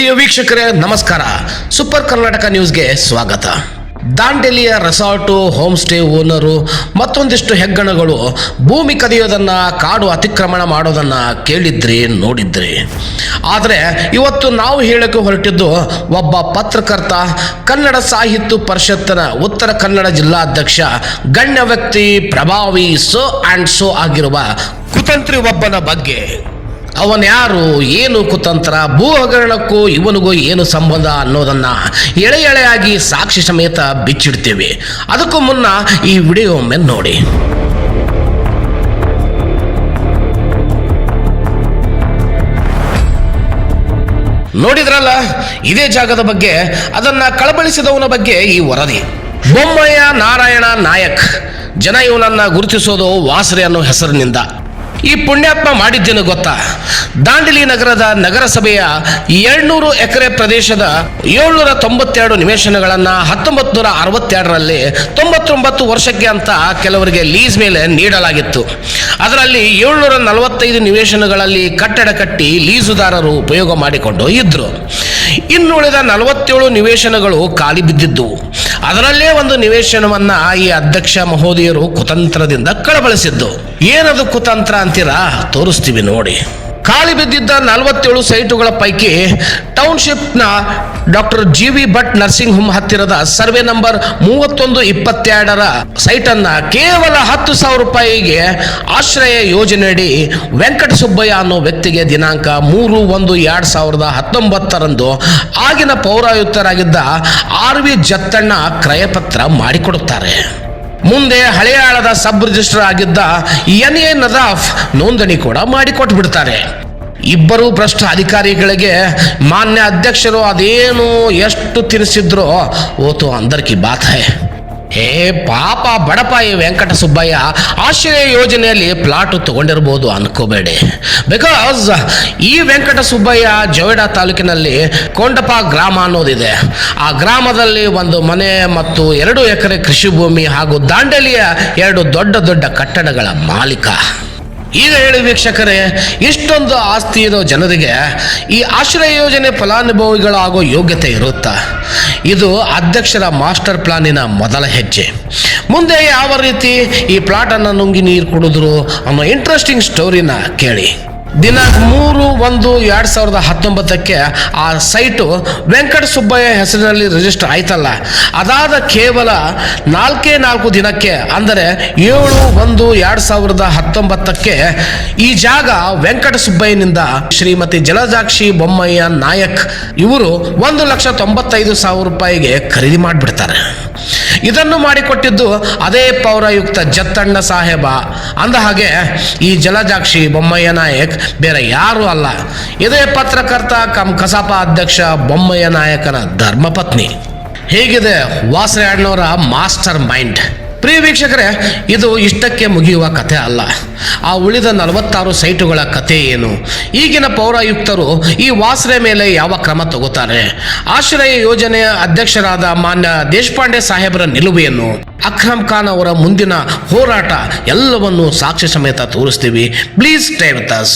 ಪ್ರಿಯ ವೀಕ್ಷಕರೇ, ನಮಸ್ಕಾರ. ಸೂಪರ್ ಕರ್ನಾಟಕ ನ್ಯೂಸ್ಗೆ ಸ್ವಾಗತ. ದಾಂಡೇಲಿಯ ರೆಸಾರ್ಟು ಹೋಮ್ ಸ್ಟೇ ಓನರು, ಮತ್ತೊಂದಿಷ್ಟು ಹೆಗ್ಗಣಗಳು ಭೂಮಿ ಕದಿಯೋದನ್ನು, ಕಾಡು ಅತಿಕ್ರಮಣ ಮಾಡೋದನ್ನು ಕೇಳಿದ್ರಿ, ನೋಡಿದ್ರಿ. ಆದರೆ ಇವತ್ತು ನಾವು ಹೇಳಕ್ಕೆ ಹೊರಟಿದ್ದು ಒಬ್ಬ ಪತ್ರಕರ್ತ, ಕನ್ನಡ ಸಾಹಿತ್ಯ ಪರಿಷತ್ತಿನ ಉತ್ತರ ಕನ್ನಡ ಜಿಲ್ಲಾಧ್ಯಕ್ಷ, ಗಣ್ಯ ವ್ಯಕ್ತಿ ಪ್ರಭಾವಿ ಸೋ ಆ್ಯಂಡ್ ಸೋ ಆಗಿರುವ ಕುತಂತ್ರಿ ಒಬ್ಬನ ಬಗ್ಗೆ. ಅವನ್ ಯಾರು? ಏನು ಕುತಂತ್ರ? ಭೂ ಹಗರಣಕ್ಕೂ ಇವನಿಗೂ ಏನು ಸಂಬಂಧ ಅನ್ನೋದನ್ನ ಎಳೆ ಎಳೆಯಾಗಿ ಸಾಕ್ಷಿ ಸಮೇತ ಬಿಚ್ಚಿಡ್ತೇವೆ. ಅದಕ್ಕೂ ಮುನ್ನ ಈ ವಿಡಿಯೋ ಒಮ್ಮೆ ನೋಡಿ. ನೋಡಿದ್ರಲ್ಲ, ಇದೇ ಜಾಗದ ಬಗ್ಗೆ, ಅದನ್ನ ಕಳಬಳಿಸಿದವನ ಬಗ್ಗೆ ಈ ವರದಿ. ಬೊಮ್ಮಯ್ಯ ನಾರಾಯಣ ನಾಯಕ್, ಜನ ಇವನನ್ನ ಗುರುತಿಸೋದು ವಾಸರೆ ಅನ್ನೋ ಹೆಸರಿನಿಂದ. ಈ ಪುಣ್ಯಾತ್ಮ ಮಾಡಿದ್ದೇನು ಗೊತ್ತಾ? ದಾಂಡಿಲಿ ನಗರದ ನಗರಸಭೆಯ ಏಳ್ನೂರು ಎಕರೆ ಪ್ರದೇಶದ ಏಳ್ನೂರ ತೊಂಬತ್ತೆರಡು ನಿವೇಶನಗಳನ್ನು ಹತ್ತೊಂಬತ್ತು ನೂರ ಅರವತ್ತೆರಡರಲ್ಲಿ ತೊಂಬತ್ತೊಂಬತ್ತು ವರ್ಷಕ್ಕೆ ಅಂತ ಕೆಲವರಿಗೆ ಲೀಸ್ ಮೇಲೆ ನೀಡಲಾಗಿತ್ತು. ಅದರಲ್ಲಿ ಏಳ್ನೂರ ನಲವತ್ತೈದು ನಿವೇಶನಗಳಲ್ಲಿ ಕಟ್ಟಡ ಕಟ್ಟಿ ಲೀಸುದಾರರು ಉಪಯೋಗ ಮಾಡಿಕೊಂಡು ಇದ್ದರು ಇನ್ನುಳಿದ ನಲವತ್ತೇಳು ನಿವೇಶನಗಳು ಖಾಲಿ ಬಿದ್ದಿದ್ದವು ಅದರಲ್ಲೇ ಒಂದು ನಿವೇಶನವನ್ನ ಈ ಅಧ್ಯಕ್ಷ ಮಹೋದಯರು ಕುತಂತ್ರದಿಂದ ಕಳಬಳಿಸಿದ್ದು ಏನದು ಕುತಂತ್ರ ಅಂತೀರಾ? ತೋರಿಸ್ತೀವಿ ನೋಡಿ. ಖಾಲಿ ಬಿದ್ದಿದ್ದ ನಲವತ್ತೇಳು ಸೈಟುಗಳ ಪೈಕಿ ಟೌನ್ಶಿಪ್ನ doctor G V Bhat nursing home ಹತ್ತಿರದ ಸರ್ವೆ ನಂಬರ್ ಮೂವತ್ತೊಂದು ಇಪ್ಪತ್ತೆರಡರ ಸೈಟನ್ನ ಕೇವಲ ಹತ್ತು ಸಾವಿರ ರೂಪಾಯಿಗೆ ಆಶ್ರಯ ಯೋಜನೆಯಡಿ ವೆಂಕಟ ಸುಬ್ಬಯ್ಯ ಅನ್ನೋ ವ್ಯಕ್ತಿಗೆ ದಿನಾಂಕ ಮೂರು ಒಂದು ಎರಡು ಸಾವಿರದ ಹತ್ತೊಂಬತ್ತರಂದು ಆಗಿನ ಪೌರಾಯುಕ್ತರಾಗಿದ್ದ ಆರ್ ವಿ ಜತ್ತಣ್ಣ ಕ್ರಯಪತ್ರ ಮಾಡಿಕೊಡುತ್ತಾರೆ. ಮುಂದೆ ಹಳೆಯಾಳದ ಸಬ್ ರಿಜಿಸ್ಟರ್ ಆಗಿದ್ದ ಎನ್ ಎ ನದಾಫ್ ನೋಂದಣಿ ಕೂಡ ಮಾಡಿಕೊಟ್ಟು ಬಿಡ್ತಾರೆ ಇಬ್ಬರು ಭ್ರಷ್ಟ ಅಧಿಕಾರಿಗಳಿಗೆ ಮಾನ್ಯ ಅಧ್ಯಕ್ಷರು ಅದೇನು ಎಷ್ಟು ತಿನ್ನಿಸಿದ್ರೋ ಓತು ಅಂದರ್ಕಿ ಬಾತ್ ಹೈ. ಹೇ ಪಾಪ ಬಡಪ ಈ ವೆಂಕಟ ಸುಬ್ಬಯ್ಯ, ಆಶ್ರಯ ಯೋಜನೆಯಲ್ಲಿ ಪ್ಲಾಟ್ ತಗೊಂಡಿರ್ಬೋದು ಅನ್ಕೋಬೇಡಿ. ಬಿಕಾಸ್ ಈ ವೆಂಕಟ ಸುಬ್ಬಯ್ಯ ಜೋಯಿಡಾ ತಾಲೂಕಿನಲ್ಲಿ ಕೊಂಡಪ ಗ್ರಾಮ ಅನ್ನೋದಿದೆ. ಆ ಗ್ರಾಮದಲ್ಲಿ ಒಂದು ಮನೆ ಮತ್ತು ಎರಡು ಎಕರೆ ಕೃಷಿ ಭೂಮಿ ಹಾಗೂ ದಾಂಡೇಲಿಯ ಎರಡು ದೊಡ್ಡ ದೊಡ್ಡ ಕಟ್ಟಡಗಳ ಮಾಲೀಕ. ಈಗ ಹೇಳಿ ವೀಕ್ಷಕರೇ, ಇಷ್ಟೊಂದು ಆಸ್ತಿ ಇರೋ ಜನರಿಗೆ ಈ ಆಶ್ರಯ ಯೋಜನೆ ಫಲಾನುಭವಿಗಳಾಗೋ ಯೋಗ್ಯತೆ ಇರುತ್ತಾ. ಇದು ಅಧ್ಯಕ್ಷರ ಮಾಸ್ಟರ್ ಪ್ಲಾನಿನ ಮೊದಲ ಹೆಜ್ಜೆ. ಮುಂದೆ ಯಾವ ರೀತಿ ಈ ಪ್ಲಾಟನ್ನು ನುಂಗಿ ನೀರು ಕುಡಿದ್ರು ಅನ್ನೋ ಇಂಟ್ರೆಸ್ಟಿಂಗ್ ಸ್ಟೋರಿನ ಕೇಳಿ. ದಿನಾಂಕ ಮೂರು ಒಂದು ಎರಡು ಸಾವಿರದ ಹತ್ತೊಂಬತ್ತಕ್ಕೆ ಆ ಸೈಟು ವೆಂಕಟ ಸುಬ್ಬಯ್ಯ ಹೆಸರಿನಲ್ಲಿ ರಿಜಿಸ್ಟರ್ ಆಯ್ತಲ್ಲ. ಅದಾದ ಕೇವಲ ನಾಲ್ಕೇ ನಾಲ್ಕು ದಿನಕ್ಕೆ, ಅಂದರೆ ಏಳು ಒಂದು ಎರಡು ಸಾವಿರದ ಹತ್ತೊಂಬತ್ತಕ್ಕೆ ಈ ಜಾಗ ವೆಂಕಟ ಸುಬ್ಬಯ್ಯನಿಂದ ಶ್ರೀಮತಿ ಜಲಜಾಕ್ಷಿ ಬೊಮ್ಮಯ್ಯ ನಾಯಕ್ ಇವರು ಒಂದು ಲಕ್ಷ ತೊಂಬತ್ತೈದು ಸಾವಿರ ರೂಪಾಯಿಗೆ ಖರೀದಿ ಮಾಡಿಬಿಡ್ತಾರೆ. ಇದನ್ನು ಮಾಡಿಕೊಟ್ಟಿದ್ದು ಅದೇ ಪೌರಾಯುಕ್ತ ಜತ್ತಣ್ಣ ಸಾಹೇಬ. ಅಂದ ಹಾಗೆ, ಈ ಜಲಜಾಕ್ಷಿ ಬೊಮ್ಮಯ್ಯ ನಾಯಕ್ ಬೇರೆ ಯಾರೂ ಅಲ್ಲ. ಇದೇ ಪತ್ರಕರ್ತ ಕಂ ಕಸಾಪ ಅಧ್ಯಕ್ಷ ಬೊಮ್ಮಯ್ಯ ನಾಯಕನ ಧರ್ಮಪತ್ನಿ. ಹೇಗಿದೆ ವಾಸರೆ ಅಣ್ಣವರ ಮಾಸ್ಟರ್ ಮೈಂಡ್? ಪ್ರಿಯ ವೀಕ್ಷಕರೇ, ಇದು ಇಷ್ಟಕ್ಕೆ ಮುಗಿಯುವ ಕಥೆ ಅಲ್ಲ. ಆ ಉಳಿದ ನಲವತ್ತಾರು ಸೈಟುಗಳ ಕಥೆ ಏನು? ಈಗಿನ ಪೌರಾಯುಕ್ತರು ಈ ವಾಸರೆ ಮೇಲೆ ಯಾವ ಕ್ರಮ ತಗೋತಾರೆ? ಆಶ್ರಯ ಯೋಜನೆಯ ಅಧ್ಯಕ್ಷರಾದ ಮಾನ್ಯ ದೇಶಪಾಂಡೆ ಸಾಹೇಬರ ನಿಲುವೆಯನ್ನು ಅಕ್ರಮ್ ಖಾನ್ ಅವರ ಮುಂದಿನ ಹೋರಾಟ ಎಲ್ಲವನ್ನು ಸಾಕ್ಷಿ ಸಮೇತ ತೋರಿಸ್ತೀವಿ. Please stay with us